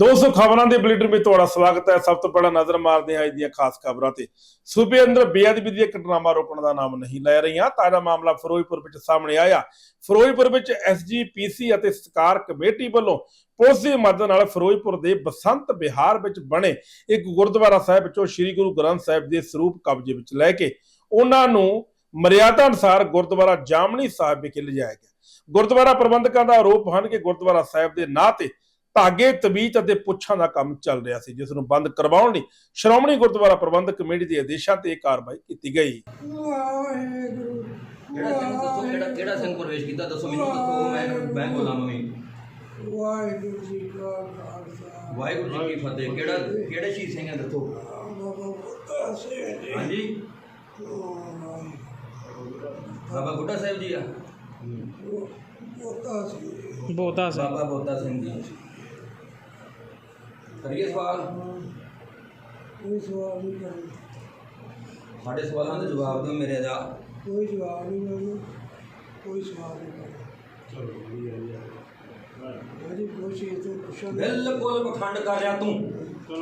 200 ਖਬਰਾਂ ਦੇ ਬੁਲੇਟਿਨ ਵਿੱਚ ਤੁਹਾਡਾ ਸਵਾਗਤ ਹੈ। ਸਭ ਤੋਂ ਪਹਿਲਾਂ ਨਜ਼ਰ ਮਾਰਦੇ ਹਾਂ ਅੱਜ ਦੀਆਂ ਖਾਸ ਖਬਰਾਂ ਤੇ। ਸੂਬੇ ਅੰਦਰ ਬੇਅਦਬੀ ਦੀਆਂ ਘਟਨਾਵਾਂ ਰੋਕਣ ਦਾ ਨਾਮ ਨਹੀਂ ਲੈ ਰਹੀਆਂ। ਤਾਜ਼ਾ ਮਾਮਲਾ ਫਿਰੋਜ਼ਪੁਰ ਵਿੱਚ ਸਾਹਮਣੇ ਆਇਆ। ਫਿਰੋਜ਼ਪੁਰ ਵਿੱਚ ਐਸਜੀਪੀਸੀ ਅਤੇ ਸਰਕਾਰ ਕਮੇਟੀ ਵੱਲੋਂ ਪੁਲਿਸ ਦੀ ਮਦਦ ਨਾਲ ਫਿਰੋਜ਼ਪੁਰ ਦੇ ਬਸੰਤ ਬਿਹਾਰ ਵਿੱਚ ਬਣੇ ਇੱਕ ਗੁਰਦੁਆਰਾ ਸਾਹਿਬ ਵਿੱਚੋਂ ਸ੍ਰੀ ਗੁਰੂ ਗ੍ਰੰਥ ਸਾਹਿਬ ਦੇ ਸਰੂਪ ਕਬਜ਼ੇ ਵਿੱਚ ਲੈ ਕੇ ਉਹਨਾਂ ਨੂੰ ਮਰਿਆਦਾ ਅਨੁਸਾਰ ਗੁਰਦੁਆਰਾ ਜਾਮਣੀ ਸਾਹਿਬ ਵਿਖੇ ਲਿਜਾਇਆ ਗਿਆ। ਗੁਰਦੁਆਰਾ ਪ੍ਰਬੰਧਕਾਂ ਦਾ ਆਰੋਪ ਹਨ ਕਿ ਗੁਰਦੁਆਰਾ ਸਾਹਿਬ ਦੇ ਨਾਂ ਤੇ ਧਾਗੇ ਤਵੀਤ ਅਤੇ ਪੁੱਛਾਂ ਦਾ ਕੰਮ ਚੱਲ ਰਿਹਾ ਸੀ ਜਿਸ ਨੂੰ ਬੰਦ ਕਰਵਾਉਣ ਲਈ ਸ਼੍ਰੋਮਣੀ ਗੁਰਦੁਆਰਾ ਪ੍ਰਬੰਧਕ ਕਮੇਟੀ ਦੇ ਆਦੇਸ਼ਾਂ ਤੇ ਇਹ ਕਾਰਵਾਈ ਕੀਤੀ ਗਈ। ਵਾਹਿਗੁਰੂ ਕਿਹੜਾ ਸਿੰਘ ਦੱਸੋ ਕਿਹੜਾ ਕਿਹੜਾ ਸਿੰਘ ਪ੍ਰਵੇਸ਼ ਕੀਤਾ? ਦੱਸੋ ਮੈਨੂੰ ਦੱਸੋ ਮੈਂ ਮੈਂ ਬੋਲਾਂ ਮੰਮੀ ਵਾਹਿਗੁਰੂ ਜੀ ਕਾ ਖਾਲਸਾ। ਵਾਹਿਗੁਰੂ ਜੀ ਕੀ ਫਤਿਹ। ਕਿਹੜਾ ਕਿਹੜੇ ਸ਼ਹੀਦ ਸਿੰਘ ਹੈ ਦੱਸੋ? ਬਾਬਾ ਹਾਂਜੀ ਬੁੱਢਾ ਸਾਹਿਬ ਜੀ ਆ। ਬੁੱਢਾ ਸਿੰਘ ਬੋਤਾ ਸਿੰਘ ਬਾਬਾ ਬੋਤਾ ਸਿੰਘ ਜੀ। ਕਰੀਏ ਸਵਾਲ? ਕੋਈ ਸਵਾਲ ਨਹੀਂ ਕਰਨਾ। ਸਾਡੇ ਸਵਾਲਾਂ ਦੇ ਜਵਾਬ ਦਿਓ ਮੇਰੇ ਦਾ। ਕੋਈ ਜਵਾਬ ਨਹੀਂ ਮੈਨੂੰ ਕੋਈ ਸਵਾਲ ਨਹੀਂ ਕਰਨਾ। ਮੇਰੀ ਕੋਸ਼ਿਸ਼ ਤੋਂ ਪੁੱਛਣ ਬਿਲਕੁਲ ਪਖੰਡ ਕਰ ਰਿਹਾ ਤੂੰ।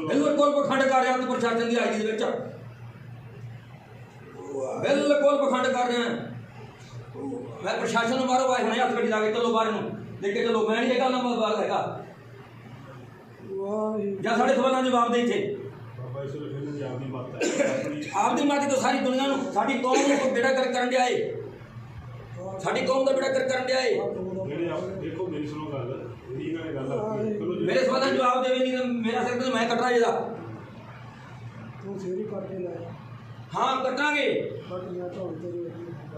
ਬਿਲਕੁਲ ਪਖੰਡ ਕਰ ਰਿਹਾ ਤੂੰ ਪ੍ਰਸ਼ਾਸਨ ਦੀ ਆਈ ਦੇ ਵਿੱਚ। ਬਿਲਕੁਲ ਪਖੰਡ ਕਰ ਰਿਹਾ। ਹੈ। ਮੈਂ ਪ੍ਰਸ਼ਾਸਨ ਨੂੰ ਬਾਹਰੋਂ ਆਇਆ ਹੁਣੇ ਹੱਥ ਗੱਡੀ ਲਾ ਕੇ ਚਲੋ ਬਾਹਰ ਨੂੰ। ਲੈ ਕੇ ਚਲੋ ਮੈਂ ਨਹੀਂ ਹੈਗਾ ਨੰਬਰ ਬਾਹਰ ਹੈਗਾ। ਵਾਹਿਗੁਰੂ। ਜਾਂ ਸਾਡੇ ਸਵਾਲਾਂ ਦੇ ਜਵਾਬ ਦੇ ਇੱਥੇ। ਆਪਦੀ ਮਾਤੀ ਤੋਂ ਸਾਰੀ ਦੁਨੀਆ ਨੂੰ ਸਾਡੀ ਕੌਮ ਨੂੰ ਬੇੜਾ ਕਰ ਕਰਨ ਡਿਆ ਏ। ਸਾਡੀ ਕੌਮ ਦਾ ਬੇੜਾ ਕਰ ਕਰਨ ਡਿਆ ਏ। ਦੇਖੋ ਮੇਰੀ ਸੁਣੋ ਗੱਲ। ਜਿਹੜੀ ਇਹਨਾਂ ਨੇ ਗੱਲ ਆਖੀ। ਹੈ, ਮੇਰੇ ਸਵਾਲਾਂ ਦੇ ਜਵਾਬ ਦੇਵੇ ਨਹੀਂ ਤਾਂ ਮੇਰਾ ਸਿਰ ਤੇ ਮੈਂ ਕੱਟਣਾ ਜਿਹਦਾ ਤੂੰ ਸੇਰੀ ਕੱਟ ਕੇ ਲਾਇਆ ਹਾਂ ਕੱਟਾਂਗੇ। ਤਾਂ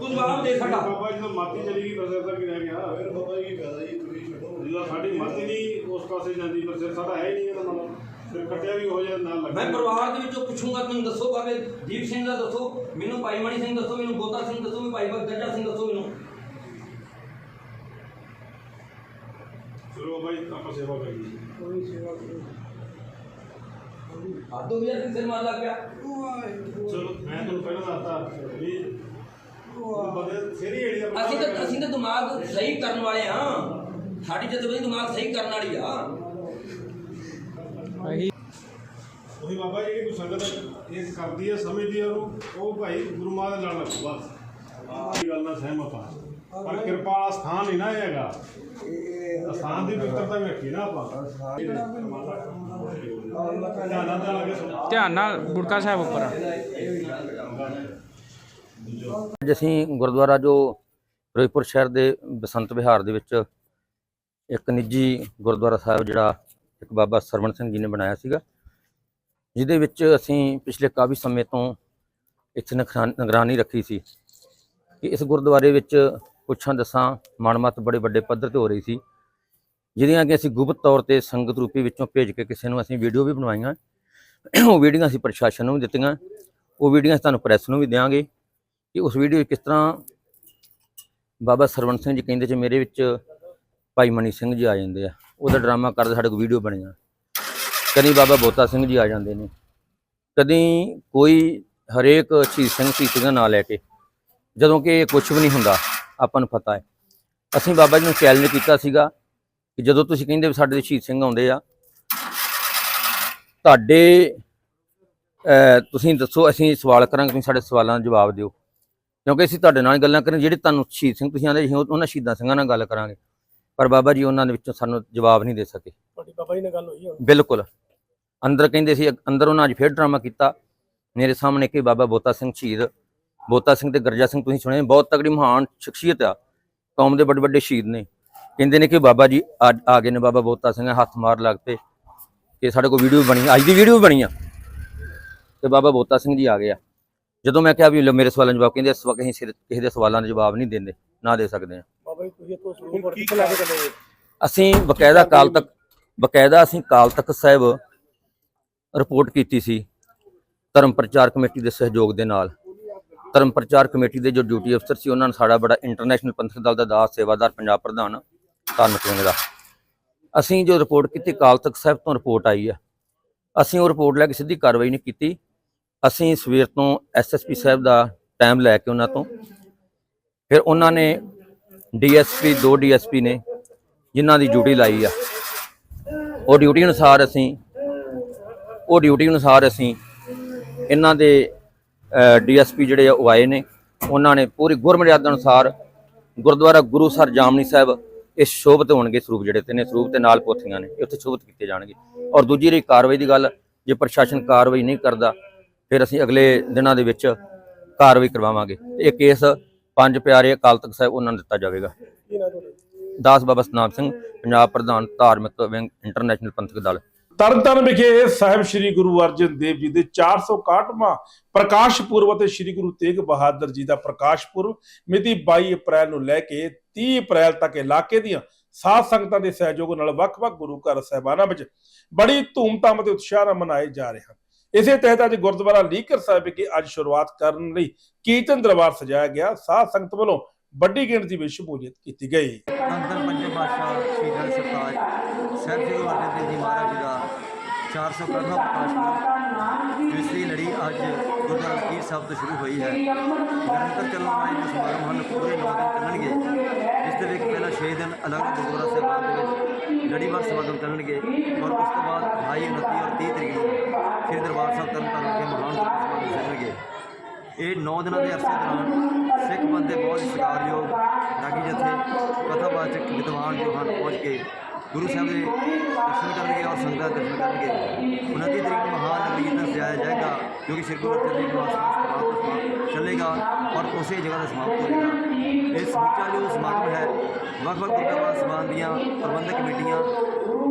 ਜਵਾਬ ਦੇ ਸਾਡਾ। ਬਾਬਾ ਜੀ ਤੋਂ ਮਾਤੀ ਚਲੀ ਗਈ ਬਸ ਐਸਾ ਕੀ ਰਹਿ ਗਿਆ। ਫਿਰ ਬਾਬਾ ਜੀ ਕੀ ਫਾਇਦਾ ਜੀ? ਤੁਸੀਂ ਜਦੋਂ ਸਾਡੀ ਮਾਤੀ ਨਹੀਂ ਉਸ ਪਾਸੇ ਜਾਂਦੀ ਪਰ ਸਿਰ ਸਾਡਾ ਹੈ ਹੀ ਨਹੀਂ ਇਹਦਾ ਮਤਲਬ ਫਿਰ ਕੱਟਿਆ ਵੀ ਹੋ ਜਾਏ ਨਾਲ ਮੈਂ ਪਰਿਵਾਰ ਦੇ ਵਿੱਚੋਂ ਪੁੱਛੂੰਗਾ ਮੈਨੂੰ ਦੱਸੋ ਬਾਬੇ ਦੀਪ ਸਿੰਘ ਦਾ ਦੱਸੋ ਮੈਨੂੰ ਭਾਈ ਮਣੀ ਸਿੰਘ ਦੱਸੋ ਮੈਨੂੰ ਬੋਤਾ ਸਿੰਘ ਦੱਸੋ ਮੈਨੂੰ ਭਾਈ ਬਗਜਾ ਸਿੰਘ ਦੱਸੋ ਮੈਨੂੰ। ਚਲੋ ਜੀ ਆਪਾਂ ਸੇਵਾ ਕਰੀਏ ਕੋਈ ਸੇਵਾ ਕਰੋ ਆਦੋ ਵੀ ਯਾਰ ਸਿਰ ਮਾਰ ਲੱਗ ਗਿਆ ਚਲੋ ਮੈਂ ਤੁਹਾਨੂੰ ਪਹਿਲਾਂ ਦੱਸਤਾ ਵੀ ਉਹ ਬੰਦੇ ਅਸੀਂ ਤਾਂ ਅਸੀਂ ਤਾਂ ਦਿਮਾਗ ਸਹੀ ਕਰਨ ਵਾਲੇ ਹਾਂ। ਸਾਡੀ ਜਦਵੀ ਦਿਮਾਗ ਸਹੀ ਕਰਨ ਵਾਲੀ ਆ। ਅਹੀ ਉਹੀ ਬਾਬਾ ਜਿਹੜੀ ਕੋਈ ਸੰਗਤ ਇਹ ਕਰਦੀ ਹੈ ਸਮਝਦੀ ਹੈ ਉਹਨੂੰ ਉਹ ਭਾਈ ਗੁਰੂ ਮਾਂ ਦੇ ਨਾਲ ਲੱਗੋ ਬਸ। ਇਹ ਗੱਲ ਨਾਲ ਸਹਿਮਤ ਆ। ਪਰ ਕਿਰਪਾ ਵਾਲਾ ਸਥਾਨ ਨਹੀਂ ਨਾ ਇਹ ਹੈਗਾ। ਸਥਾਨ ਦੀ ਪਵਿੱਤਰਤਾ ਵੀ ਰੱਖੀ ਨਾ ਆਪਾਂ। ਧਿਆਨ ਨਾਲ ਧਿਆਨ ਲੱਗੇ ਸੁਣੋ ਧਿਆਨ ਨਾਲ ਬੁੜਕਾ ਸਾਹਿਬ ਉੱਪਰ ਆ। ਅੱਜ ਅਸੀਂ ਗੁਰਦੁਆਰਾ ਜੋ ਫਿਰੋਜ਼ਪੁਰ ਸ਼ਹਿਰ ਦੇ ਬਸੰਤ ਵਿਹਾਰ ਦੇ ਵਿੱਚ ਇੱਕ ਨਿੱਜੀ ਗੁਰਦੁਆਰਾ ਸਾਹਿਬ ਜਿਹੜਾ ਇੱਕ ਬਾਬਾ ਸਰਵਣ ਸਿੰਘ ਜੀ ਨੇ ਬਣਾਇਆ ਸੀਗਾ, ਜਿਹਦੇ ਵਿੱਚ ਅਸੀਂ ਪਿਛਲੇ ਕਾਫੀ ਸਮੇਂ ਤੋਂ ਇੱਥੇ ਨਿਗਰਾਨ- ਨਿਗਰਾਨੀ ਰੱਖੀ ਸੀ ਕਿ ਇਸ ਗੁਰਦੁਆਰੇ ਵਿੱਚ ਪੁੱਛਾਂ ਦਸਾਂ ਮਾਣਮੱਤ ਬੜੇ ਵੱਡੇ ਪੱਧਰ ਤੇ ਹੋ ਰਹੀ ਸੀ, ਜਿਹਦੀਆਂ ਕਿ ਅਸੀਂ ਗੁਪਤ ਤੌਰ ਤੇ ਸੰਗਤ ਰੂਪੀ ਵਿੱਚੋਂ ਭੇਜ ਕੇ ਕਿਸੇ ਨੂੰ ਅਸੀਂ ਵੀਡੀਓ ਵੀ ਬਣਵਾਈਆਂ, ਉਹ ਵੀਡੀਓ ਅਸੀਂ ਪ੍ਰਸ਼ਾਸਨ ਨੂੰ ਵੀ ਦਿੱਤੀਆਂ, ਉਹ ਵੀਡੀਓ ਅਸੀਂ ਤੁਹਾਨੂੰ ਪ੍ਰੈਸ ਨੂੰ ਵੀ ਦਿਆਂਗੇ ਕਿ ਉਸ ਵੀਡੀਓ ਕਿਸ ਤਰ੍ਹਾਂ ਬਾਬਾ ਸਰਵਣ ਸਿੰਘ ਜੀ ਕਹਿੰਦੇ ਜੇ ਮੇਰੇ ਵਿੱਚ ਭਾਈ ਮਨੀ ਸਿੰਘ ਜੀ ਆ ਜਾਂਦੇ ਆ। ਉਹਦਾ ਡਰਾਮਾ ਕਰਦੇ, ਸਾਡੇ ਕੋਲ ਵੀਡੀਓ ਬਣੀਆਂ। ਕਦੀ ਬਾਬਾ ਬੋਤਾ ਸਿੰਘ ਜੀ ਆ ਜਾਂਦੇ ਨੇ। ਕਦੀ ਕੋਈ ਹਰੇਕ ਸ਼ਹੀਦ ਸਿੰਘ ਸ਼ਹੀਦ ਦਾ ਨਾਂ ਲੈ ਕੇ। ਜਦੋਂ ਕਿ ਕੁਝ ਵੀ ਨਹੀਂ ਹੁੰਦਾ, ਆਪਾਂ ਨੂੰ ਪਤਾ ਹੈ। ਅਸੀਂ ਬਾਬਾ ਜੀ ਨੂੰ ਚੈਲੰਜ ਕੀਤਾ ਸੀਗਾ ਕਿ ਜਦੋਂ ਤੁਸੀਂ ਕਹਿੰਦੇ ਵੀ ਸਾਡੇ ਸ਼ਹੀਦ ਸਿੰਘ ਆਉਂਦੇ ਆ, ਤੁਹਾਡੇ ਤੁਸੀਂ ਦੱਸੋ, ਅਸੀਂ ਸਵਾਲ ਕਰਾਂਗੇ, ਤੁਸੀਂ ਸਾਡੇ ਸਵਾਲਾਂ ਦਾ ਜਵਾਬ ਦਿਓ। ਕਿਉਂਕਿ ਅਸੀਂ ਤੁਹਾਡੇ ਨਾਲ ਗੱਲਾਂ ਕਰਾਂ ਜਿਹੜੇ ਤੁਹਾਨੂੰ ਸ਼ਹੀਦ ਸਿੰਘ ਤੁਸੀਂ ਆਂਦੇ ਉਹਨਾਂ ਸ਼ਹੀਦਾਂ ਸਿੰਘਾਂ ਨਾਲ ਗੱਲ ਕਰਾਂਗੇ। ਪਰ ਬਾਬਾ ਜੀ ਉਹਨਾਂ ਦੇ ਵਿੱਚੋਂ ਸਾਨੂੰ ਜਵਾਬ ਨਹੀਂ ਦੇ ਸਕੇ। ਤੁਹਾਡੀ ਬਾਬਾ ਜੀ ਨਾਲ ਗੱਲ ਹੋਈ ਬਿਲਕੁਲ। ਅੰਦਰ ਕਹਿੰਦੇ ਸੀ ਅੰਦਰ ਉਹਨਾਂ ਅੱਜ ਫੇਰ ਡਰਾਮਾ ਕੀਤਾ। ਮੇਰੇ ਸਾਹਮਣੇ ਕਿ ਬਾਬਾ ਬੋਤਾ ਸਿੰਘ ਸ਼ਹੀਦ। ਬੋਤਾ ਸਿੰਘ ਤੇ ਗਰਜਾ ਸਿੰਘ ਤੁਸੀਂ ਸੁਣਿਆ ਬਹੁਤ ਤਗੜੀ ਮਹਾਨ ਸ਼ਖਸੀਅਤ ਆ। ਕੌਮ ਦੇ ਵੱਡੇ ਵੱਡੇ ਸ਼ਹੀਦ ਨੇ। ਕਹਿੰਦੇ ਨੇ ਕਿ ਬਾਬਾ ਜੀ ਅੱਜ ਆ ਗਏ ਨੇ ਬਾਬਾ ਬੋਤਾ ਸਿੰਘ ਹੱਥ ਮਾਰ ਲੱਗ ਪਏ। ਕਿ ਸਾਡੇ ਕੋਲ ਵੀਡੀਓ ਬਣੀ ਅੱਜ ਦੀ ਵੀਡੀਓ ਬਣੀ ਆ। ਤੇ ਬਾਬਾ ਬੋਤਾ ਸਿੰਘ ਜੀ ਆ ਗਏ ਆ। ਜਦੋਂ ਮੈਂ ਕਿਹਾ ਵੀ ਮੇਰੇ ਸਵਾਲਾਂ ਦੇ ਜਵਾਬ ਕਹਿੰਦੇ ਇਸ ਵਕਤ ਅਸੀਂ ਕਿਸੇ ਦੇ ਸਵਾਲਾਂ ਦੇ ਜਵਾਬ ਨਹੀਂ ਦਿੰਦੇ ਨਾ ਦੇ ਸਕਦੇ ਆ। ਬਾਬਾ ਜੀ ਤੁਸੀਂ ਤੋਂ ਸਰੂਪ ਕਿੱਥੇ ਲੈ ਕੇ ਚੱਲੇ ਅਸੀਂ ਬਕਾਇਦਾ ਕਾਲ ਤੱਕ ਬਕਾਇਦਾ ਅਸੀਂ ਕਾਲ ਤੱਕ ਸਾਹਿਬ ਰਿਪੋਰਟ ਕੀਤੀ ਸੀ ਧਰਮ ਪ੍ਰਚਾਰ ਕਮੇਟੀ ਦੇ ਸਹਿਯੋਗ ਦੇ ਨਾਲ। ਧਰਮ ਪ੍ਰਚਾਰ ਕਮੇਟੀ ਦੇ ਜੋ ਡਿਊਟੀ ਅਫਸਰ ਸੀ ਉਹਨਾਂ ਨੇ ਸਾਡਾ ਬੜਾ ਇੰਟਰਨੈਸ਼ਨਲ ਪੰਥਕ ਦਲ ਦਾ ਦਾਸ ਸੇਵਾਦਾਰ ਪੰਜਾਬ ਪ੍ਰਧਾਨ ਧਾਰਮਿਕ ਵਿੰਗ ਦਾ। ਅਸੀਂ ਜੋ ਰਿਪੋਰਟ ਕੀਤੀ ਕਾਲ ਤੱਕ ਸਾਹਿਬ ਤੋਂ ਰਿਪੋਰਟ ਆਈ ਆ ਅਸੀਂ ਉਹ ਰਿਪੋਰਟ ਲੈ ਕੇ ਸਿੱਧੀ ਕਾਰਵਾਈ ਨਹੀਂ ਕੀਤੀ। ਅਸੀਂ ਸਵੇਰ ਤੋਂ ਐਸਐਸਪੀ ਸਾਹਿਬ ਦਾ ਟਾਈਮ ਲੈ ਕੇ ਉਹਨਾਂ ਤੋਂ। ਫਿਰ ਉਹਨਾਂ ਨੇ ਡੀਐਸਪੀ, ਦੋ ਡੀਐਸਪੀ ਨੇ ਜਿਨ੍ਹਾਂ ਦੀ ਡਿਊਟੀ ਲਾਈ ਆ। ਉਹ ਡਿਊਟੀ ਅਨੁਸਾਰ ਅਸੀਂ, ਉਹ ਡਿਊਟੀ ਅਨੁਸਾਰ ਅਸੀਂ ਇਹਨਾਂ ਦੇ ਡੀਐਸਪੀ ਜਿਹੜੇ ਆ ਉਹ ਆਏ ਨੇ। ਉਹਨਾਂ ਨੇ ਪੂਰੀ ਗੁਰਮਰਿਆਦਾ ਅਨੁਸਾਰ ਗੁਰਦੁਆਰਾ ਗੁਰੂ ਸਰ ਜਾਮਨੀ ਸਾਹਿਬ ਇਹ ਸ਼ੋਭਤ ਹੋਣਗੇ ਸਰੂਪ ਜਿਹੜੇ ਤੇ ਨੇ, ਸਰੂਪ ਤੇ ਨਾਲ ਪੋਥੀਆਂ ਨੇ, ਇਹ ਉੱਥੇ ਸ਼ੋਭਤ ਕੀਤੇ ਜਾਣਗੇ। ਔਰ ਦੂਜੀ ਰਹੀ ਕਾਰਵਾਈ ਦੀ ਗੱਲ, ਜੇ ਪ੍ਰਸ਼ਾਸਨ ਕਾਰਵਾਈ ਨਹੀਂ ਕਰਦਾ, ਫਿਰ ਅਸੀਂ ਅਗਲੇ ਦਿਨਾਂ ਦੇ ਵਿੱਚ ਕਾਰਵਾਈ ਕਰਵਾਵਾਂਗੇ। ਇਹ ਕੇਸ ਪੰਜ ਪਿਆਰੇ ਅਕਾਲ ਤਖਤ ਸਾਹਿਬ ਉਹਨਾਂ ਨੂੰ ਦਿੱਤਾ ਜਾਵੇਗਾ। ਦਾਸ ਬਾਬਾ ਸਤਨਾਮ ਸਿੰਘ ਪੰਜਾਬ ਪ੍ਰਧਾਨ ਧਾਰਮਿਕ ਵਿੰਗ ਇੰਟਰਨੈਸ਼ਨਲ ਪੰਥਕ ਦਲ। ਤਰਨਤਾਰਨ ਵਿਖੇ ਸਾਹਿਬ ਸ੍ਰੀ ਗੁਰੂ ਅਰਜਨ ਦੇਵ ਜੀ ਦੇ 461ਵਾਂ ਪ੍ਰਕਾਸ਼ ਪੁਰਬ ਅਤੇ ਸ੍ਰੀ ਗੁਰੂ ਤੇਗ ਬਹਾਦਰ ਜੀ ਦਾ ਪ੍ਰਕਾਸ਼ ਪੁਰਬ ਮਿਤੀ 22 ਅਪ੍ਰੈਲ ਨੂੰ ਲੈ ਕੇ 30 ਅਪ੍ਰੈਲ ਤੱਕ ਇਲਾਕੇ ਦੀਆਂ ਸਾਧ ਸੰਗਤਾਂ ਦੇ ਸਹਿਯੋਗ ਨਾਲ ਵੱਖ-ਵੱਖ ਗੁਰੂ ਘਰ ਸਹਿਬਾਨਾਂ ਵਿੱਚ ਬੜੀ ਧੂਮਧਾਮ ਅਤੇ ਉਤਸ਼ਾਹ ਨਾਲ ਮਨਾਏ ਜਾ ਰਹੇ ਹਨ। ਇਸੇ ਤਹਿਤ ਅੱਜ ਗੁਰਦੁਆਰਾ ਲੀਕਰ ਸਾਹਿਬ ਵਿਖੇ ਅੱਜ ਸ਼ੁਰੂਆਤ ਕਰਨ ਲਈ ਕੀਰਤਨ ਦਰਬਾਰ ਸਜਾਇਆ ਗਿਆ। ਸਾਧ ਸੰਗਤ ਵੱਲੋਂ ਵੱਡੀ ਗਿਣਤੀ ਵਿੱਚ ਸ਼ਮੂਲੀਅਤ ਕੀਤੀ ਗਈ। ਅੰਦਰ ਪੰਜੇ ਬਾਦਸ਼ਾਹ ਸ਼੍ਰੀ ਸਰਤਾਜ ਸਾਹਿਬ ਅਰਜਨ ਦੇਵ ਜੀ ਮਹਾਰਾਜ ਜੀ ਦਾ 450ਵਾਂ ਪ੍ਰਕਾਸ਼ ਪੁਰਬ ਜਿਸ ਦੀ ਲੜੀ ਅੱਜ ਗੁਰਦੁਆਰਾ ਲਕੀਰ ਸਾਹਿਬ ਤੋਂ ਸ਼ੁਰੂ ਹੋਈ ਹੈ ਨਿਰੰਤਰ ਚੱਲਣ ਵਾਲੇ ਜੋ ਸਮਾਗਮ ਹਨ ਪੂਰੇ 9 ਦਿਨ ਚੱਲਣਗੇ ਜਿਸ ਦੇ ਵਿੱਚ ਪਹਿਲਾਂ 6 ਦਿਨ ਅਲੱਗ ਗੁਰਦੁਆਰਾ ਸਾਹਿਬਾਨ ਦੇ ਵਿੱਚ ਲੜੀਵਾਰ ਸਮਾਗਮ ਚੱਲਣਗੇ ਔਰ ਉਸ ਤੋਂ ਬਾਅਦ 28 29 ਔਰ 30 ਤਰੀਕ ਨੂੰ ਸ੍ਰੀ ਦਰਬਾਰ ਸਾਹਿਬ ਤਰਨਤਾਰਨ ਦੇ ਮਹਾਨ ਗੁਰੂ ਸਮਾਗਮ ਚੱਲਣਗੇ ਇਹ 9 ਦਿਨਾਂ ਦੇ ਅਰਸੇ ਦੌਰਾਨ ਸਿੱਖ ਬੰਦੇ ਬਹੁਤ ਹੀ ਸਤਿਕਾਰਯੋਗ ਰਾਗੀ ਜਥੇ ਕਥਾਵਾਚਕ ਵਿਦਵਾਨ ਜੋ ਹਨ ਪਹੁੰਚ ਕੇ ਗੁਰੂ ਸਾਹਿਬ ਦੇ ਦਰਸ਼ਨ ਕਰਨਗੇ ਔਰ ਸੰਗਤਾਂ ਦੇ ਦਰਸ਼ਨ ਕਰਨਗੇ 29 ਤਰੀਕ ਨੂੰ ਮਹਾਨ ਨਗਰੀ ਕੀਰਤਨ ਸਜਾਇਆ ਜਾਏਗਾ ਜੋ ਕਿ ਸ੍ਰੀ ਗੁਰੂ ਅਰਜਨ ਦੇਵ ਨਿਵਾਸ ਸਥਾਨ ਚੱਲੇਗਾ ਔਰ ਉਸੇ ਜਗ੍ਹਾ ਦਾ ਸਮਾਪਤ ਹੋਏਗਾ। ਇਹ ਸਮੁੱਚਾ ਜੋ ਸਮਾਗਮ ਹੈ, ਵੱਖ-ਵੱਖ ਗੁਰਦੁਆਰਾ ਸਮਾਨ ਦੀਆਂ ਪ੍ਰਬੰਧਕ ਕਮੇਟੀਆਂ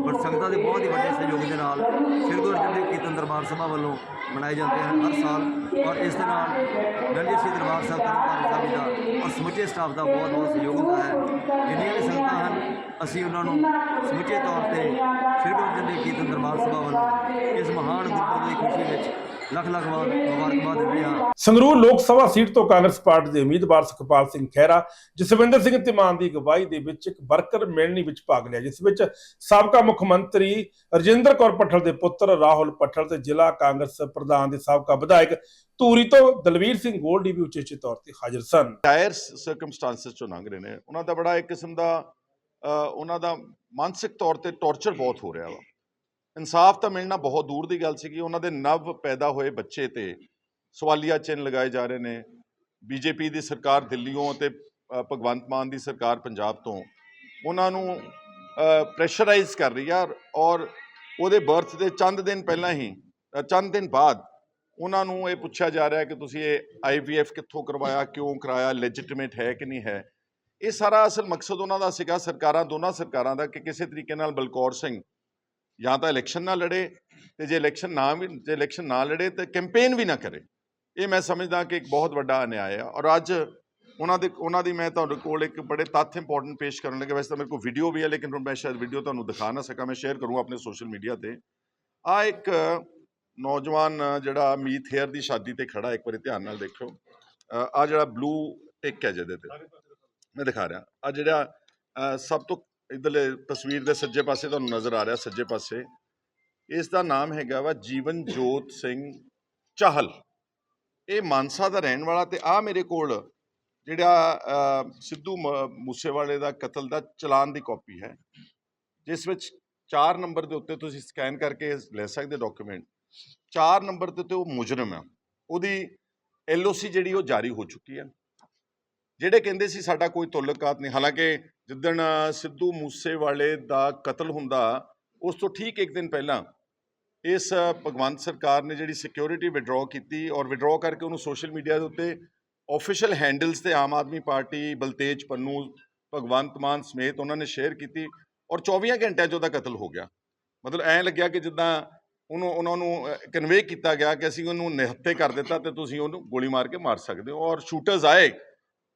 ਬਟ ਸੰਗਤਾਂ ਦੇ ਬਹੁਤ ਹੀ ਵੱਡੇ ਸਹਿਯੋਗ ਦੇ ਨਾਲ ਸ੍ਰੀ ਗੁਰੂ ਅਰਜਨ ਦੇਵ ਕੀਰਤਨ ਦਰਬਾਰ ਸਭਾ ਵੱਲੋਂ ਮਨਾਏ ਜਾਂਦੇ ਹਨ ਹਰ ਸਾਲ ਔਰ ਇਸ ਦੇ ਨਾਲ ਗੰਢੀ ਸ੍ਰੀ ਦਰਬਾਰ ਸਾਹਿਬ ਤਰਨਤਾਰਨ ਸਾਹਿਬ ਦਾ ਔਰ ਸਮੁੱਚੇ ਸਟਾਫ ਦਾ ਬਹੁਤ ਬਹੁਤ ਸਹਿਯੋਗ ਹੁੰਦਾ ਹੈ। ਜਿੰਨੀਆਂ ਵੀ ਸੰਗਤਾਂ ਹਨ, ਅਸੀਂ ਉਹਨਾਂ ਨੂੰ ਸਮੁੱਚੇ ਤੌਰ ਤੇ ਸ੍ਰੀ ਗੁਰੂ ਅਰਜਨ ਦੇਵ ਕੀਰਤਨ ਦਰਬਾਰ ਸਭਾ ਵੱਲੋਂ ਇਸ ਮਹਾਨ ਗੁਰਪੁਰਬ ਦੀ ਖੁਸ਼ੀ ਵਿੱਚ ਲੱਖ ਲੱਖ ਵਾਰ ਮੁਬਾਰਕਬਾਦ ਦਿੰਦੇ ਹਾਂ। ਸੰਗਰੂਰ ਲੋਕ ਸਭਾ ਸੀਟ ਤੋਂ ਕਾਂਗਰਸ ਪਾਰਟੀ ਦੇ ਉਮੀਦਵਾਰ ਸੁਖਪਾਲ ਸਿੰਘ ਖਹਿਰਾ ਜਸਵਿੰਦਰ ਸਿੰਘ ਤਿਮਾਨ ਦੀ ਅਗਵਾਈ ਦੇ ਵਿੱਚ ਇੱਕ ਵਰਕਰ ਮਿਲਣੀ ਵਿੱਚ ਭਾਗ ਲਿਆ। ਜਿਸ ਵਿੱਚ ਸਾਬਕਾ ਮੁੱਖ ਮੰਤਰੀ ਰਜਿੰਦਰ ਕੌਰ ਪੱਠਲ ਦੇ ਪੁੱਤਰ ਰਾਹੁਲ ਪੱਠਲ ਤੇ ਜ਼ਿਲ੍ਹਾ ਕਾਂਗਰਸ ਪ੍ਰਧਾਨ ਦੇ ਸਾਬਕਾ ਵਿਧਾਇਕ ਧੂਰੀ ਤੋਂ ਦਲਵੀਰ ਸਿੰਘ ਗੋਲਡੀ ਵੀ ਉਚੇਚੇ ਤੌਰ ਤੇ ਹਾਜ਼ਰ ਸਨ। ਟਾਇਰ ਸਰਕਮਸਟੈਂਸਸ ਚੋਂ ਲੰਘ ਰਹੇ ਨੇ। ਉਹਨਾਂ ਦਾ ਬੜਾ ਇੱਕ ਕਿਸਮ ਦਾ ਉਹਨਾਂ ਦਾ ਮਾਨਸਿਕ ਤੌਰ ਤੇ ਟੌਰਚਰ ਬਹੁਤ ਹੋ ਰਿਹਾ ਵਾ। ਇਨਸਾਫ ਤਾਂ ਮਿਲਣਾ ਬਹੁਤ ਦੂਰ ਦੀ ਗੱਲ ਸੀਗੀ। ਉਹਨਾਂ ਦੇ ਨਵ ਪੈਦਾ ਹੋਏ ਬੱਚੇ ਤੇ ਸਵਾਲੀਆ ਚਿੰਨ੍ਹ ਲਗਾਏ ਜਾ ਰਹੇ ਨੇ। ਬੀਜੇਪੀ ਦੀ ਸਰਕਾਰ ਦਿੱਲੀੋਂ ਤੇ ਭਗਵੰਤ ਮਾਨ ਦੀ ਸਰਕਾਰ ਪੰਜਾਬ ਤੋਂ। ਉਹਨਾਂ ਨੂੰ ਪ੍ਰੈਸ਼ਰਾਈਜ਼ ਕਰ ਰਹੀ ਆ ਔਰ ਉਹਦੇ ਬਰਥ ਦੇ ਚੰਦ ਦਿਨ ਪਹਿਲਾਂ ਹੀ ਚੰਦ ਦਿਨ ਬਾਅਦ ਉਹਨਾਂ ਨੂੰ ਇਹ ਪੁੱਛਿਆ ਜਾ ਰਿਹਾ ਕਿ ਤੁਸੀਂ ਇਹ ਆਈਵੀਐਫ ਕਿੱਥੋਂ ਕਰਵਾਇਆ, ਕਿਉਂ ਕਰਾਇਆ ਲੈਜਿਟਿਮੇਟ ਹੈ ਕਿ ਨਹੀਂ ਹੈ? ਇਹ ਸਾਰਾ ਅਸਲ ਮਕਸਦ ਉਹਨਾਂ ਦਾ ਸੀਗਾ, ਸਰਕਾਰਾਂ, ਦੋਨਾਂ ਸਰਕਾਰਾਂ ਦਾ ਕਿ ਕਿਸੇ ਤਰੀਕੇ ਨਾਲ ਬਲਕੌਰ ਸਿੰਘ ਜਾਂ ਤਾਂ ਇਲੈਕਸ਼ਨ ਨਾ ਲੜੇ ਤੇ ਜੇ ਇਲੈਕਸ਼ਨ ਨਾ ਵੀ, ਜੇ ਇਲੈਕਸ਼ਨ ਨਾ ਲੜੇ ਤੇ ਕੈਂਪੇਨ ਵੀ ਨਾ ਕਰੇ। ਇਹ ਮੈਂ ਸਮਝਦਾ ਕਿ ਇੱਕ ਬਹੁਤ ਵੱਡਾ ਅਨਿਆਏ ਆ। ਔਰ ਅੱਜ ਉਹਨਾਂ ਦੇ, ਉਹਨਾਂ ਦੀ ਮੈਂ ਤੁਹਾਡੇ ਕੋਲ ਇੱਕ ਬੜੇ ਤੱਥ ਇੰਪੋਰਟੈਂਟ ਪੇਸ਼ ਕਰਨ ਲੱਗਾ। ਵੈਸੇ ਤਾਂ ਮੇਰੇ ਕੋਲ ਵੀਡੀਓ ਵੀ ਹੈ ਲੇਕਿਨ ਹੁਣ ਮੈਂ ਸ਼ਾਇਦ ਵੀਡੀਓ ਤੁਹਾਨੂੰ ਦਿਖਾ ਨਾ ਸਕਾਂ। ਮੈਂ ਸ਼ੇਅਰ ਕਰੂੰ ਆਪਣੇ ਸੋਸ਼ਲ ਮੀਡੀਆ ਤੇ। ਆ ਇੱਕ ਨੌਜਵਾਨ ਜਿਹੜਾ ਮੀਤ ਹੇਅਰ ਦੀ ਸ਼ਾਦੀ ਤੇ ਖੜਾ, ਇੱਕ ਵਾਰੀ ਧਿਆਨ ਨਾਲ ਦੇਖਿਓ। ਆ ਜਿਹੜਾ ਬਲੂ ਟਿਕ ਹੈ ਜਿਹਦੇ ਤੇ। ਮੈਂ ਦਿਖਾ ਰਿਹਾ। ਆ ਜਿਹੜਾ ਸਭ ਤੋਂ ਇਧਰਲੇ ਤਸਵੀਰ ਦੇ ਸੱਜੇ ਪਾਸੇ ਤੁਹਾਨੂੰ ਨਜ਼ਰ ਆ ਰਿਹਾ, ਸੱਜੇ ਪਾਸੇ। ਇਸ ਦਾ ਨਾਮ ਹੈਗਾ ਵਾ ਜੀਵਨ ਜੋਤ ਸਿੰਘ ਚਾਹਲ। ਇਹ ਮਾਨਸਾ ਦਾ ਰਹਿਣ ਵਾਲਾ ਤੇ ਆ ਮੇਰੇ ਕੋਲ ਜਿਹੜਾ ਸਿੱਧੂ ਮ- ਮੂਸੇਵਾਲੇ ਦਾ ਕਤਲ ਦਾ ਚਲਾਨ ਦੀ ਕਾਪੀ ਹੈ। ਜਿਸ ਵਿੱਚ 4 ਨੰਬਰ ਦੇ ਉੱਤੇ ਤੁਸੀਂ ਸਕੈਨ ਕਰਕੇ ਲੈ ਸਕਦੇ ਡਾਕੂਮੈਂਟ। 4 ਨੰਬਰ ਦੇ ਉੱਤੇ ਉਹ ਮੁਜਰਮ ਹੈ ਉਹਦੀ ਐਲਓਸੀ ਜਿਹੜੀ ਉਹ ਜਾਰੀ ਹੋ ਚੁੱਕੀ ਹੈ ਜਿਹੜੇ ਕਹਿੰਦੇ ਸੀ ਸਾਡਾ ਕੋਈ ਤੁਲਕਾਤ ਨਹੀਂ, ਹਾਲਾਂਕਿ ਜਿੱਦਣ ਸਿੱਧੂ ਮੂਸੇਵਾਲੇ ਦਾ ਕਤਲ ਹੁੰਦਾ, ਉਸ ਤੋਂ ਠੀਕ ਇੱਕ ਦਿਨ ਪਹਿਲਾਂ, ਇਸ ਭਗਵੰਤ ਸਰਕਾਰ ਨੇ ਜਿਹੜੀ ਸਿਕਿਉਰਿਟੀ ਵਿਡਰਾਅ ਕੀਤੀ ਔਰ ਵਿਡਰਾਅ ਕਰਕੇ ਉਹਨੂੰ ਸੋਸ਼ਲ ਮੀਡੀਆ ਦੇ ਉੱਤੇ ਆਫੀਸ਼ੀਅਲ ਹੈਂਡਲਸ ਤੇ ਆਮ ਆਦਮੀ ਪਾਰਟੀ, ਬਲਤੇਜ, ਪੰਨੂ, ਭਗਵੰਤ ਮਾਨ ਸਮੇਤ ਉਹਨਾਂ ਨੇ ਸ਼ੇਅਰ ਕੀਤੀ ਔਰ 24 ਘੰਟਿਆਂ 'ਚ ਉਹਦਾ ਕਤਲ ਹੋ ਗਿਆ। ਮਤਲਬ ਐਂ ਲੱਗਿਆ ਕਿ ਜਿੱਦਾਂ ਉਹਨੂੰ, ਉਹਨਾਂ ਨੂੰ ਕਨਵੇ ਕੀਤਾ ਗਿਆ ਕਿ ਅਸੀਂ ਉਹਨੂੰ ਨਿਹੱਤੇ ਕਰ ਦਿੱਤਾ ਤੇ ਤੁਸੀਂ ਉਹਨੂੰ ਗੋਲੀ ਮਾਰ ਕੇ ਮਾਰ ਸਕਦੇ ਹੋ ਔਰ ਸ਼ੂਟਰਸ ਆਏ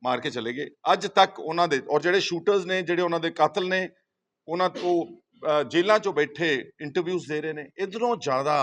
ਮਾਰ ਕੇ ਚਲੇ ਗਏ। ਅੱਜ ਤੱਕ ਉਹਨਾਂ ਦੇ ਔਰ ਜਿਹੜੇ ਸ਼ੂਟਰਸ ਨੇ, ਜਿਹੜੇ ਉਹਨਾਂ ਦੇ ਕਾਤਲ ਨੇ, ਉਹਨਾਂ ਤੋਂ ਜੇਲ੍ਹਾਂ 'ਚੋਂ ਬੈਠੇ ਇੰਟਰਵਿਊਜ਼ ਦੇ ਰਹੇ ਨੇ। ਇਧਰੋਂ ਜ਼ਿਆਦਾ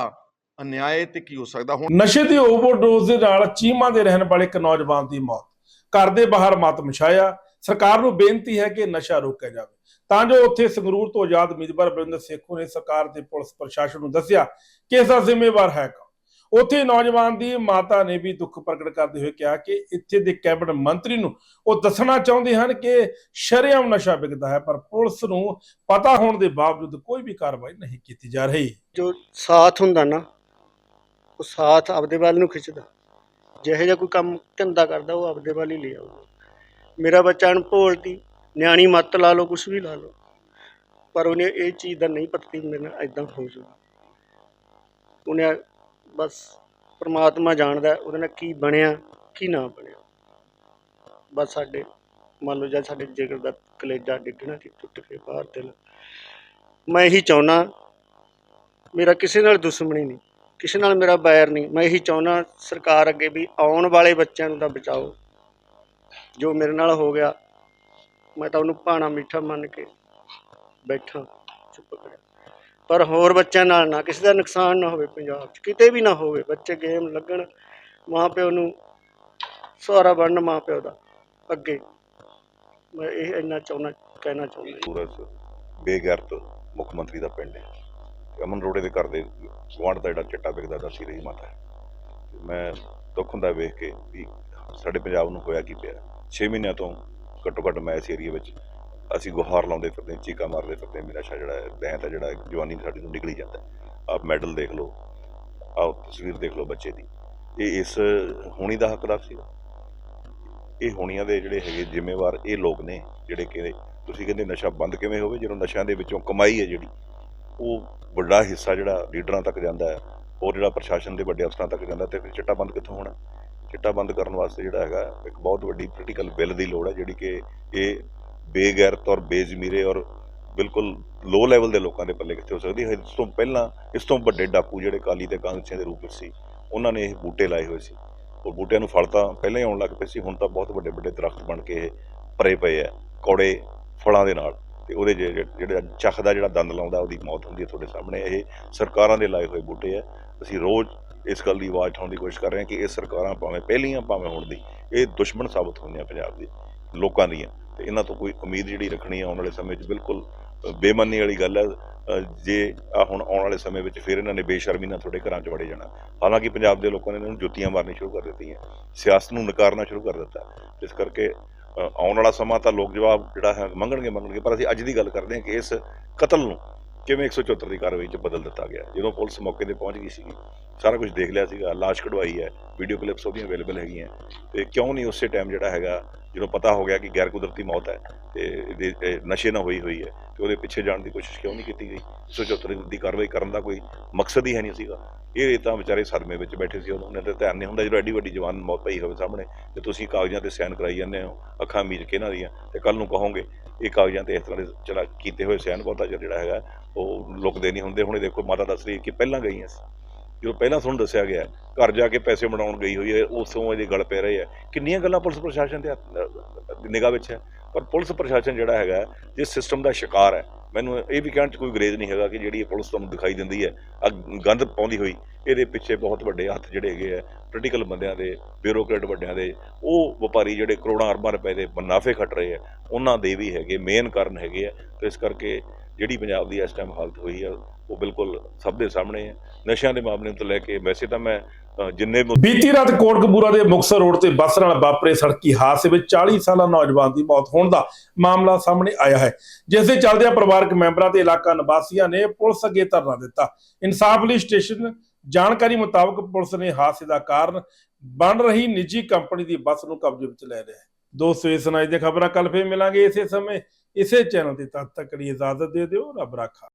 ਅਨਿਆਏ ਤੇ ਕੀ ਹੋ ਸਕਦਾ? ਹੁਣ ਨਸ਼ੇ ਦੀ ਓਵਰਡੋਜ਼ ਦੇ ਨਾਲ ਚੀਮਾ ਦੇ ਰਹਿਣ ਵਾਲੇ ਇੱਕ ਨੌਜਵਾਨ ਦੀ ਮੌਤ। ਘਰ ਦੇ ਬਾਹਰ ਮਾਤਮ ਛਾਇਆ ਸਰਕਾਰ ਨੂੰ ਬੇਨਤੀ ਹੈ ਕਿ ਨਸ਼ਾ ਰੋਕਿਆ ਜਾਵੇ। ਤਾਂ ਜੋ ਉੱਥੇ ਸੰਗਰੂਰ ਤੋਂ ਆਜ਼ਾਦ ਉਮੀਦਵਾਰ ਬਰਿੰਦਰ ਸੇਖੂ ਨੇ ਸਰਕਾਰ ਤੇ ਪੁਲਿਸ ਪ੍ਰਸ਼ਾਸਨ ਨੂੰ ਦੱਸਿਆ ਕਿ ਇਸ ਦਾ ਜ਼ਿੰਮੇਵਾਰ ਹੈ ਕੌਣ? ਉੱਥੇ ਨੌਜਵਾਨ ਦੀ ਮਾਤਾ ਨੇ ਵੀ ਦੁੱਖ ਪ੍ਰਗਟ ਕਰਦੇ ਹੋਏ ਕਿਹਾ ਕਿ ਇੱਥੇ ਦੇ ਕੈਬਨਿਟ ਮੰਤਰੀ ਨੂੰ ਉਹ ਦੱਸਣਾ ਚਾਹੁੰਦੇ ਹਨ ਕਿ ਸ਼ਰੇਆਮ ਨਸ਼ਾ ਵਿਕਦਾ ਹੈ, ਪਰ ਪੁਲਿਸ ਨੂੰ ਪਤਾ ਹੋਣ ਦੇ ਬਾਵਜੂਦ ਕੋਈ ਵੀ ਕਾਰਵਾਈ ਨਹੀਂ ਕੀਤੀ ਜਾ ਰਹੀ। ਜੋ ਸਾਥ ਹੁੰਦਾ ਨਾ, ਉਹ ਸਾਥ ਆਪਦੇ ਵੱਲ ਨੂੰ ਖਿੱਚਦਾ। ਜਿਹੋ ਜਿਹਾ ਕੋਈ ਕੰਮ ਧੰਦਾ ਕਰਦਾ, ਉਹ ਆਪਦੇ ਵੱਲ ਹੀ ਲੈ ਆਊਗਾ ਮੇਰਾ ਬੱਚਾ ਅਣਭੋਲ ਦੀ ਨਿਆਣੀ ਮੱਤ ਲਾ ਲਓ ਕੁਝ ਵੀ ਲਾ ਲਓ। ਪਰ ਉਹਨੇ ਇਹ ਚੀਜ਼ ਦਾ ਨਹੀਂ ਪਤਾ ਕਿ ਮੇਰੇ ਨਾਲ ਇਦਾਂ ਹੋ ਜਾਊਗਾ ਉਹਨੇ ਬਸ ਪਰਮਾਤਮਾ ਜਾਣਦਾ ਉਹਦੇ ਨਾਲ ਕੀ ਬਣਿਆ, ਕੀ ਨਾ ਬਣਿਆ। ਬਸ ਸਾਡੇ, ਮੰਨ ਲਓ ਜਦ ਸਾਡੇ ਜਿਗਰ ਦਾ ਕਲੇਜਾ ਡਿੱਗਣਾ ਸੀ ਟੁੱਟ ਕੇ ਬਾਹਰ ਦਿਲ ਮੈਂ ਇਹੀ ਚਾਹੁੰਦਾ ਮੇਰਾ ਕਿਸੇ ਨਾਲ ਦੁਸ਼ਮਣੀ ਨਹੀਂ, ਕਿਸੇ ਨਾਲ ਮੇਰਾ ਬੈਰ ਨਹੀਂ। ਮੈਂ ਇਹੀ ਚਾਹੁੰਦਾ ਸਰਕਾਰ ਅੱਗੇ ਵੀ ਆਉਣ ਵਾਲੇ ਬੱਚਿਆਂ ਨੂੰ ਤਾਂ ਬਚਾਓ। ਜੋ ਮੇਰੇ ਨਾਲ ਹੋ ਗਿਆ, ਮੈਂ ਤਾਂ ਉਹਨੂੰ ਭਾਣਾ ਮਿੱਠਾ ਮੰਨ ਕੇ ਬੈਠਾ, ਚੁੱਪ ਕਰਿਆ। ਪਰ ਹੋਰ ਬੱਚਿਆਂ ਨਾਲ ਨਾ ਕਿਸੇ ਦਾ ਨੁਕਸਾਨ ਨਾ ਹੋਵੇ ਪੰਜਾਬ 'ਚ, ਕਿਤੇ ਵੀ ਨਾ ਹੋਵੇ, ਬੱਚੇ ਗੇਮ ਲੱਗਣ, ਮਾਂ ਪਿਓ ਨੂੰ ਸਹਾਰਾ ਬਣਨ ਮਾਂ ਪਿਓ ਦਾ, ਅੱਗੇ। ਮੈਂ ਇਹ ਇੰਨਾ ਚਾਹੁੰਦਾ, ਕਹਿਣਾ ਚਾਹੁੰਦਾ ਜੀ। ਸੂਰਜ ਬੇਗੈਰਤ ਮੁੱਖ ਮੰਤਰੀ ਦਾ ਪਿੰਡ ਹੈ। ਤੇ ਅਮਨ ਰੋੜੇ ਦੇ ਘਰ ਦੇ ਗੁਆਂਢ ਦਾ ਜਿਹੜਾ ਚਿੱਟਾ ਵਿਕਦਾ, ਦੱਸੀ ਰਹੀ ਮਾਤਾ ਹੈ। ਤੇ ਮੈਂ ਦੁੱਖ ਹੁੰਦਾ ਵੇਖ ਕੇ ਵੀ ਸਾਡੇ ਪੰਜਾਬ ਨੂੰ ਹੋਇਆ ਕੀ ਪਿਆ। 6 ਮਹੀਨਿਆਂ ਤੋਂ ਘੱਟੋ ਘੱਟ ਮੈਂ ਇਸ ਏਰੀਆ ਵਿੱਚ ਅਸੀਂ ਗੁਹਾਰ ਲਾਉਂਦੇ ਫਿਰਦੇ, ਚੀਕਾ ਮਾਰਦੇ ਫਿਰਦੇ, ਮੇਰਾ ਨਸ਼ਾ ਜਿਹੜਾ ਹੈ ਬੈਂਤ ਹੈ ਜਿਹੜਾ ਜਵਾਨੀ ਸਾਡੀ ਤੋਂ ਨਿਕਲੀ ਜਾਂਦਾ ਆਪ ਮੈਡਲ ਦੇਖ ਲਓ ਆਹ ਤਸਵੀਰ ਦੇਖ ਲਓ ਬੱਚੇ ਦੀ। ਇਹ ਇਸ ਹੋਣੀ ਦਾ ਹੱਕਦਾਰ ਸੀ ਇਹ ਹੋਣੀਆਂ ਦੇ ਜਿਹੜੇ ਹੈਗੇ ਜ਼ਿੰਮੇਵਾਰ ਇਹ ਲੋਕ ਨੇ, ਜਿਹੜੇ ਕਿ ਤੁਸੀਂ ਕਹਿੰਦੇ ਨਸ਼ਾ ਬੰਦ ਕਿਵੇਂ ਹੋਵੇ, ਜਦੋਂ ਨਸ਼ਿਆਂ ਦੇ ਵਿੱਚੋਂ ਕਮਾਈ ਹੈ ਜਿਹੜੀ, ਉਹ ਵੱਡਾ ਹਿੱਸਾ ਜਿਹੜਾ ਲੀਡਰਾਂ ਤੱਕ ਜਾਂਦਾ ਹੈ, ਹੋਰ ਜਿਹੜਾ ਪ੍ਰਸ਼ਾਸਨ ਦੇ ਵੱਡੇ ਅਫਸਰਾਂ ਤੱਕ ਜਾਂਦਾ, ਤੇ ਫਿਰ ਚਿੱਟਾ ਬੰਦ ਕਿੱਥੋਂ ਹੋਣਾ? ਚਿੱਟਾ ਬੰਦ ਕਰਨ ਵਾਸਤੇ ਜਿਹੜਾ ਹੈਗਾ, ਇੱਕ ਬਹੁਤ ਵੱਡੀ ਪੋਲੀਟੀਕਲ ਬਿੱਲ ਦੀ ਲੋੜ ਹੈ, ਜਿਹੜੀ ਕਿ ਇਹ ਬੇਗੈਰਤ ਔਰ ਬੇਜ਼ਮੀਰੇ ਔਰ ਬਿਲਕੁਲ ਲੋ ਲੈਵਲ ਦੇ ਲੋਕਾਂ ਦੇ ਪੱਲੇ ਕਿੱਥੇ ਹੋ ਸਕਦੀ ਹੈ? ਇਸ ਤੋਂ ਪਹਿਲਾਂ, ਇਸ ਤੋਂ ਵੱਡੇ ਡਾਕੂ ਜਿਹੜੇ ਕਾਲੀ ਤੇ ਕਾਂਗਰਸੀਆਂ ਦੇ ਰੂਪ ਵਿੱਚ ਸੀ, ਉਹਨਾਂ ਨੇ ਇਹ ਬੂਟੇ ਲਾਏ ਹੋਏ ਸੀ। ਉਹ ਬੂਟਿਆਂ ਨੂੰ ਫਲ ਤਾਂ ਪਹਿਲਾਂ ਹੀ ਆਉਣ ਲੱਗ ਪਏ ਸੀ, ਹੁਣ ਤਾਂ ਬਹੁਤ ਵੱਡੇ ਵੱਡੇ ਦਰਖਤ ਬਣ ਕੇ ਇਹ ਭਰੇ ਪਏ ਆ, ਕੌੜੇ ਫਲਾਂ ਦੇ ਨਾਲ। ਤੇ ਉਹਦੇ ਜੇ- ਜਿਹੜਾ ਚੱਖ ਦਾ ਜਿਹੜਾ ਦੰਦ ਲਾਉਂਦਾ, ਉਹਦੀ ਮੌਤ ਹੁੰਦੀ ਹੈ ਤੁਹਾਡੇ ਸਾਹਮਣੇ। ਇਹ ਸਰਕਾਰਾਂ ਦੇ ਲਾਏ ਹੋਏ ਬੂਟੇ ਆ। ਅਸੀਂ ਰੋਜ਼ ਇਸ ਗੱਲ ਦੀ ਆਵਾਜ਼ ਉਠਾਉਣ ਦੀ ਕੋਸ਼ਿਸ਼ ਕਰ ਰਹੇ ਹਾਂ ਕਿ ਇਹ ਸਰਕਾਰਾਂ ਭਾਵੇਂ ਪਹਿਲੀਆਂ, ਭਾਵੇਂ ਹੁਣ ਦੀ, ਇਹ ਦੁਸ਼ਮਣ ਸਾਬਤ ਹੋਈਆਂ ਪੰਜਾਬ ਦੇ, ਲੋਕਾਂ ਦੀਆਂ। ਤੇ ਇਹਨਾਂ ਤੋਂ ਕੋਈ ਉਮੀਦ ਜਿਹੜੀ ਰੱਖਣੀ ਆ ਆਉਣ ਵਾਲੇ ਸਮੇਂ 'ਚ ਬਿਲਕੁਲ ਬੇਮਾਨੀ ਵਾਲੀ ਗੱਲ ਹੈ ਜੇ ਆ ਹੁਣ ਆਉਣ ਵਾਲੇ ਸਮੇਂ ਵਿੱਚ ਫਿਰ ਇਹਨਾਂ ਨੇ ਬੇਸ਼ਰਮੀ ਨਾਲ ਤੁਹਾਡੇ ਘਰਾਂ 'ਚ ਵੜੇ ਜਾਣਾ। ਹਾਲਾਂਕਿ ਪੰਜਾਬ ਦੇ ਲੋਕਾਂ ਨੇ ਇਹਨਾਂ ਨੂੰ ਜੁੱਤੀਆਂ ਮਾਰਨੀ ਸ਼ੁਰੂ ਕਰ ਦਿੱਤੀਆਂ, ਸਿਆਸਤ ਨੂੰ ਨਕਾਰਨਾ ਸ਼ੁਰੂ ਕਰ ਦਿੱਤਾ। ਇਸ ਕਰਕੇ ਆਉਣ ਵਾਲਾ ਸਮਾਂ ਤਾਂ ਲੋਕ ਜਵਾਬ ਜਿਹੜਾ ਹੈ ਮੰਗਣਗੇ ਮੰਗਣਗੇ, ਪਰ ਅਸੀਂ ਅੱਜ ਦੀ ਗੱਲ ਕਰਦੇ ਹਾਂ ਕਿ ਇਸ ਕਤਲ ਨੂੰ ਕਿਵੇਂ 174 ਦੀ ਕਾਰਵਾਈ 'ਚ ਬਦਲ ਦਿੱਤਾ ਗਿਆ? ਜਦੋਂ ਪੁਲਿਸ ਮੌਕੇ ਤੇ ਪਹੁੰਚ ਗਈ ਸੀਗੀ, ਸਾਰਾ ਕੁਝ ਦੇਖ ਲਿਆ ਸੀਗਾ, ਲਾਸ਼ ਕਢਵਾਈ ਹੈ ਵੀਡੀਓ ਕਲਿੱਪਸ ਉਹਦੀਆਂ ਅਵੇਲੇਬਲ ਹੈਗੀਆਂ। ਤੇ ਕਿਉਂ ਨਹੀਂ ਉਸੇ ਟਾਈਮ ਜਿਹੜਾ ਹੈਗਾ, ਜਦੋਂ ਪਤਾ ਹੋ ਗਿਆ ਕਿ ਗੈਰ ਕੁਦਰਤੀ ਮੌਤ ਹੈ, ਤੇ ਨਸ਼ੇ ਨਾਲ ਹੋਈ ਹੋਈ ਹੈ, ਤੇ ਉਹਦੇ ਪਿੱਛੇ ਜਾਣ ਦੀ ਕੋਸ਼ਿਸ਼ ਕਿਉਂ ਨਹੀਂ ਕੀਤੀ ਗਈ? 174 ਦੀ ਕਾਰਵਾਈ ਕਰਨ ਦਾ ਕੋਈ ਮਕਸਦ ਹੀ ਹੈ ਨਹੀਂ ਸੀਗਾ। ਇਹ ਤਾਂ ਵਿਚਾਰੇ ਸਦਮੇ ਵਿੱਚ ਬੈਠੇ ਸੀ, ਉਹਨਾਂ ਨੇ ਧਿਆਨ ਨਹੀਂ ਹੁੰਦਾ ਜਦੋਂ ਐਡੀ ਵੱਡੀ ਜਵਾਨ ਮੌਤ ਪਈ ਹੋਵੇ ਸਾਹਮਣੇ, ਤੇ ਤੁਸੀਂ ਕਾਗਜ਼ਾਂ ਤੇ ਸਾਈਨ ਕਰਾਈ ਜਾਂਦੇ ਹੋ, ਅੱਖਾਂ ਮੀਚ ਕੇ ਇਹਨਾਂ ਦੀਆਂ, ਤੇ ਕੱਲ ਨੂੰ ਕਹੋਗੇ ਇਹ ਕਾਗਜ਼ਾਂ ਤੇ ਇਸ ਤਰ੍ਹਾਂ ਦੇ ਚਲਾ ਕੀਤੇ ਹੋਏ ਸਾਈਨ ਬਹੁਤਾ ਚਿਰ ਜਿਹੜਾ ਹੈਗਾ, ਉਹ ਲੁਕਦੇ ਨਹੀਂ ਹੁੰਦੇ। ਹੁਣ ਇਹ ਦੇਖੋ, ਮਾਤਾ ਦੱਸ ਰਹੀ ਹੈ ਕਿ ਪਹਿਲਾਂ ਗਈਆਂ ਸੀ। ਜਦੋਂ ਪਹਿਲਾਂ ਤੁਹਾਨੂੰ ਦੱਸਿਆ ਗਿਆ, ਘਰ ਜਾ ਕੇ ਪੈਸੇ ਬਣਾਉਣ ਗਈ ਹੋਈ ਹੈ, ਉਸੋਂ ਇਹਦੇ ਗਲ ਪੈ ਰਹੇ ਆ ਕਿੰਨੀਆਂ ਗੱਲਾਂ ਪੁਲਿਸ ਪ੍ਰਸ਼ਾਸਨ ਦੇ ਨਿਗਾਹ ਵਿੱਚ ਹੈ? ਪਰ ਪੁਲਿਸ ਪ੍ਰਸ਼ਾਸਨ ਜਿਹੜਾ ਹੈਗਾ, ਜਿਸ ਸਿਸਟਮ ਦਾ ਸ਼ਿਕਾਰ ਹੈ ਮੈਨੂੰ ਇਹ ਵੀ ਕਹਿਣ 'ਚ ਕੋਈ ਗਰੇਜ਼ ਨਹੀਂ ਹੈਗਾ ਕਿ ਜਿਹੜੀ ਇਹ ਪੁਲਿਸ ਤੁਹਾਨੂੰ ਦਿਖਾਈ ਦਿੰਦੀ ਹੈ ਆ ਗੰਦ ਪਾਉਂਦੀ ਹੋਈ, ਇਹਦੇ ਪਿੱਛੇ ਬਹੁਤ ਵੱਡੇ ਹੱਥ ਜਿਹੜੇ ਹੈਗੇ ਆ ਪੋਲੀਟੀਕਲ ਬੰਦਿਆਂ ਦੇ ਬਿਊਰੋਕਰੇਟ ਵੱਡਿਆਂ ਦੇ, ਉਹ ਵਪਾਰੀ ਜਿਹੜੇ ਕਰੋੜਾਂ ਅਰਬਾਂ ਰੁਪਏ ਦੇ ਮੁਨਾਫੇ ਖੱਟ ਰਹੇ ਆ, ਉਹਨਾਂ ਦੇ ਵੀ ਹੈਗੇ ਮੇਨ ਕਾਰਨ ਹੈਗੇ ਆ, ਤੇ ਇਸ ਕਰਕੇ ਜਿਹੜੀ ਪੰਜਾਬ ਦੀ ਇਸ ਟਾਈਮ ਹਾਲਤ ਹੋਈ ਆ, ਉਹ ਬਿਲਕੁਲ ਸਭ ਦੇ ਸਾਹਮਣੇ ਹੈ ਨਸ਼ਿਆਂ ਦੇ ਮਾਮਲੇ ਤੋਂ ਲੈ ਕੇ ਵੈਸੇ ਤਾਂ ਮੈਂ ਜਿੰਨੇ ਬੀਤੀ ਰਾਤ ਕੋਟਕਪੂਰਾ ਦੇ ਮੁਕਤਸਰ ਰੋਡ ਤੇ ਬੱਸ ਨਾਲ ਵਾਪਰੇ ਸੜਕੀ ਹਾਦਸੇ ਵਿੱਚ 40 ਸਾਲਾ ਨੌਜਵਾਨ ਦੀ ਮੌਤ ਹੋਣ ਦਾ ਮਾਮਲਾ ਸਾਹਮਣੇ ਆਇਆ ਹੈ, ਜਿਸ ਦੇ ਚੱਲਦਿਆਂ ਪਰਿਵਾਰਕ ਮੈਂਬਰਾਂ ਤੇ ਇਲਾਕਾ ਨਿਵਾਸੀਆਂ ਨੇ ਪੁਲਿਸ ਅੱਗੇ ਧਰਨਾ ਦਿੱਤਾ। ਇਨਸਾਫ ਲਈ ਸਟੇਸ਼ਨ ਜਾਣਕਾਰੀ ਮੁਤਾਬਕ ਪੁਲਿਸ ਨੇ ਹਾਦਸੇ ਦਾ ਕਾਰਨ ਬਣ ਰਹੀ ਨਿੱਜੀ ਕੰਪਨੀ ਦੀ ਬੱਸ ਨੂੰ ਕਬਜ਼ੇ ਵਿੱਚ ਲੈ ਲਿਆ ਹੈ। ਦੋਸਤੋ, ਇਸ ਸੁਣਾਈ ਦੀਆਂ ਖਬਰਾਂ ਕੱਲ ਫੇਰ ਮਿਲਾਂਗੇ ਇਸੇ ਸਮੇਂ। ਇਸੇ ਚੈਨਲ ਤੇ ਤਦ ਤੱਕ ਲਈ ਇਜਾਜ਼ਤ ਦੇ ਦਿਓ। ਰੱਬ ਰਾਖਾ।